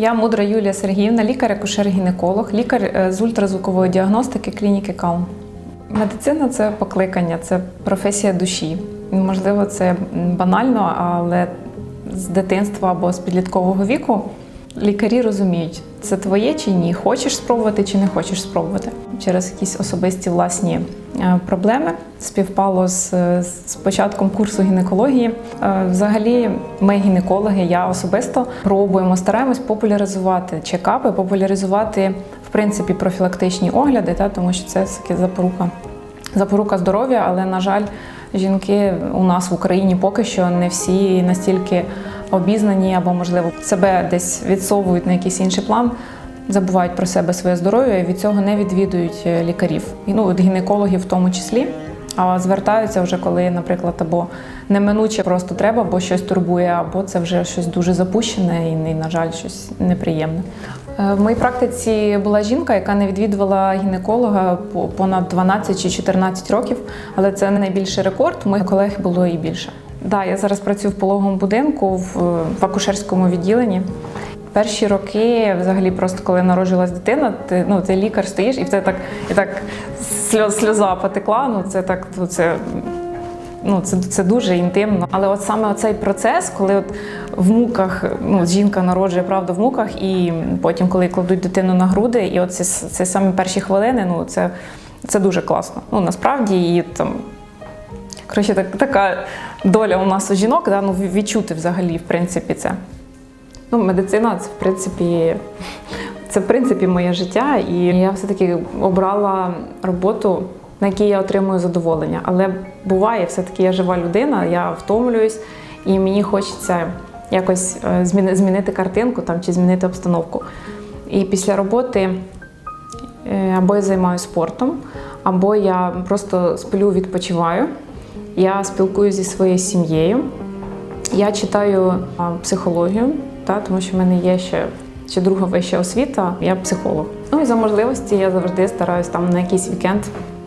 Я мудра Юлія Сергіївна, лікар е, з ультразвукової діагностики клініки Каум. Медицина це покликання, це професія душі. Можливо, це банально, але з дитинства або з підліткового віку лікарі розуміють, це твоє чи ні, хочеш спробувати чи не хочеш спробувати. Через якісь особисті власні е, проблеми співпало з, з початком курсу гінекології. Е, Взагалі, ми гінекологи, я особисто пробуємо, стараємось популяризувати чекапи, популяризувати в принципі профілактичні огляди, та, тому що це таки запорука, запорука здоров'я, але на жаль, жінки у нас в Україні поки що не всі настільки обізнані або, можливо, себе десь відсовують на якийсь інший план. Забувають про себе своє здоров'я і від цього не відвідують е, лікарів, ну от гінекологів в тому числі. А звертаються вже коли, наприклад, або неминуче просто треба, бо щось турбує, або це вже щось дуже запущене і, на жаль, щось неприємне. Е, В моїй практиці була жінка, яка не відвідувала гінеколога понад 12 чи 14 років, але це найбільший рекорд. Моїх колег було і більше. Да, я зараз працюю в пологовому будинку в, в акушерському відділенні. Перші роки, взагалі, просто коли народжилась дитина, ти ну ти лікар стоїш, і тебе так і так сльоз, сльоза потекла. Ну це так, ну це. Ну, це, це дуже інтимно. Але от саме цей процес, коли от в муках ну, жінка народжує правда в муках, і потім, коли кладуть дитину на груди, і от це, це самі перші хвилини, ну це, це дуже класно. Ну насправді і там коротше, так, така доля у нас у жінок, да, ну, відчути взагалі, в принципі, це. Ну, медицина це в принципі, це в принципі моє життя, і я все-таки обрала роботу, на якій я отримую задоволення. Але буває, все-таки я жива людина, я втомлююсь, і мені хочеться якось е, змінити картинку там, чи змінити обстановку. І після роботи е, або я займаюся спортом, або я просто сплю, відпочиваю. Я спілкуюся зі своєю сім'єю. Я читаю психологію, та, тому що в мене є ще, ще друга вища освіта, я психолог. Ну і за можливості я завжди стараюсь там на якийсь вікенд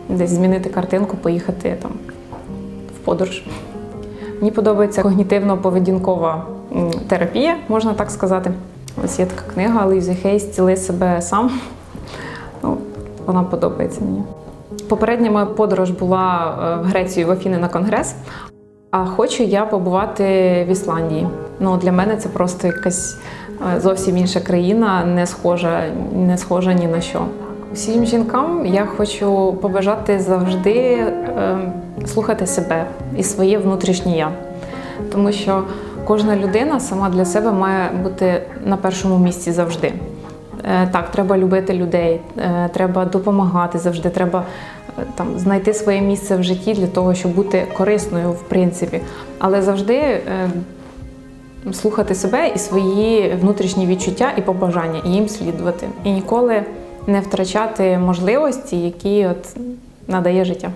десь змінити картинку, поїхати там в подорож. Мені подобається когнітивно-поведінкова терапія, можна так сказати. Ось є така книга Луїзи Хейс «Зціли себе сам. Ну, вона подобається мені. Попередня моя подорож була е, в Грецію в Афіни на конгрес. А хочу я побувати в Ісландії. Ну для мене це просто якась е, зовсім інша країна, не схожа, не схожа ні на що. Усім жінкам я хочу побажати завжди е, слухати себе і своє внутрішнє я. Тому що кожна людина сама для себе має бути на першому місці завжди. Е, Так, треба любити людей, е, треба допомагати завжди, треба там знайти своє місце в житті для того, щоб бути корисною, в принципі. Але завжди е, слухати себе і свої внутрішні відчуття і побажання, і їм слідувати. І ніколи не втрачати можливості, які от надає життя.